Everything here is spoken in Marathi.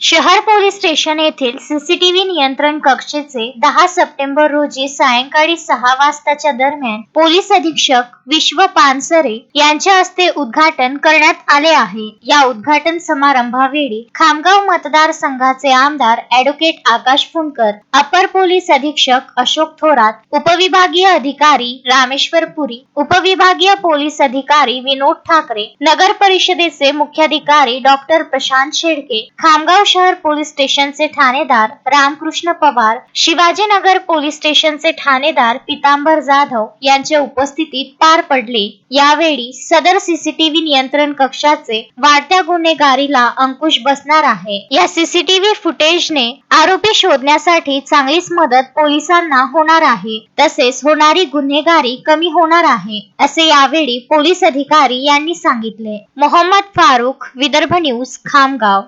शहर पोलीस स्टेशन येथील सीसीटीव्ही नियंत्रण कक्षेचे दहा सप्टेंबर रोजी सायंकाळी सहा वाजताच्या दरम्यान पोलीस अधीक्षक विश्व पानसरे यांच्या हस्ते उद्घाटन करण्यात आले आहे. या उद्घाटन समारंभावेळी खामगाव मतदारसंघाचे आमदार ऍडव्होकेट आकाश फुंडकर अपर पोलीस अधीक्षक अशोक थोरात उपविभागीय अधिकारी रामेश्वर पुरी उपविभागीय पोलीस अधिकारी विनोद ठाकरे नगर परिषदेचे मुख्याधिकारी डॉक्टर प्रशांत शेडके खामगाव शहर पोलीस स्टेशनचे ठाणेदार रामकृष्ण पवार शिवाजीनगर पोलीस स्टेशनचे ठाणेदार पितांबर जाधव यांच्या उपस्थितीत पार पडले. यावेळी सदर सीसीटीव्ही नियंत्रण कक्षाचे वाढत्या गुन्हेगारीला अंकुश बसणार आहे. या सीसीटीव्ही फुटेजने आरोपी शोधण्यासाठी चांगलीच मदत पोलिसांना होणार आहे. तसेच होणारी गुन्हेगारी कमी होणार आहे असे यावेळी पोलीस अधिकारी यांनी सांगितले. मोहम्मद फारुख विदर्भ न्यूज खामगाव.